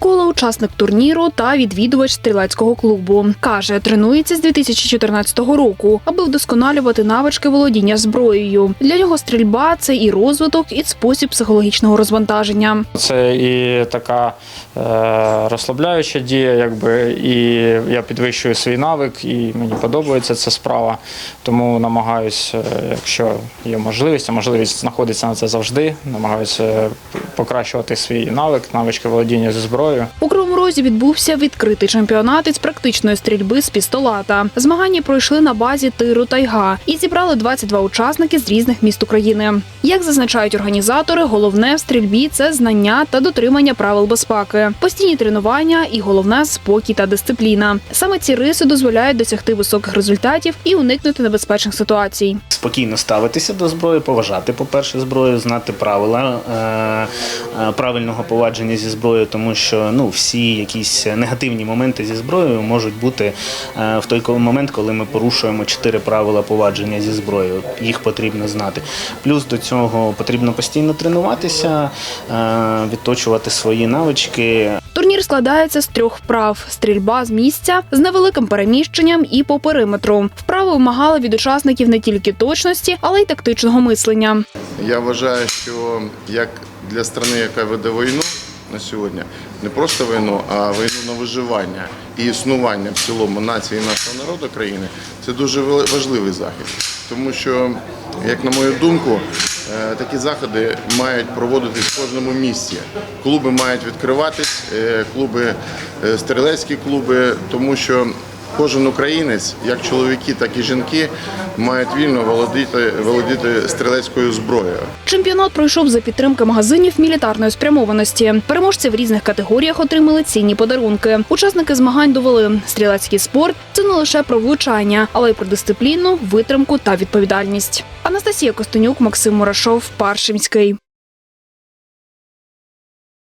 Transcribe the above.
Микола учасник турніру та відвідувач стрілецького клубу. Каже, тренується з 2014 року, аби вдосконалювати навички володіння зброєю. Для нього стрільба це і розвиток, і спосіб психологічного розвантаження. Це і така е, розслабляюча дія, якби і я підвищую свій навик, і мені подобається ця справа. Тому намагаюся, якщо є можливість, а можливість знаходиться на це завжди. Намагаюся покращувати свій навик, навички володіння зі зброєю. У Кривому Розі відбувся відкритий чемпіонат із практичної стрільби з пістолета. Змагання пройшли на базі тиру Тайга і зібрали 22 учасники з різних міст України. Як зазначають організатори, головне в стрільбі це знання та дотримання правил безпеки, постійні тренування і головне спокій та дисципліна. Саме ці риси дозволяють досягти високих результатів і уникнути небезпечних ситуацій. спокійно ставитися до зброї, поважати, по-перше, зброю, знати правила е, е, правильного повадження зі зброєю, тому що ну, всі якісь негативні моменти зі зброєю можуть бути е, в той момент, коли ми порушуємо чотири правила повадження зі зброєю. Їх потрібно знати. Плюс до цього потрібно постійно тренуватися, е, відточувати свої навички, Турнір складається з трьох вправ: стрільба з місця з невеликим переміщенням і по периметру. Вправи вимагали від учасників не тільки точності, але й тактичного мислення. Я вважаю, що як для країни, яка веде війну на сьогодні, не просто війну, а війну на виживання і існування в цілому нації і нашого народу країни, це дуже важливий захід. Тому що, як на мою думку, е, такі заходи мають проводитись в кожному місті. Клуби мають відкриватись, е, клуби, е, стрілецькі клуби, тому що Кожен українець, як чоловіки, так і жінки, мають вільно володіти, володіти стрілецькою зброєю. Чемпіонат пройшов за підтримки магазинів мілітарної спрямованості. Переможці в різних категоріях отримали цінні подарунки. Учасники змагань довели, стрілецький спорт це не лише про влучання, але й про дисципліну, витримку та відповідальність. Анастасія Костенюк, Максим Мурашов, Паршимський.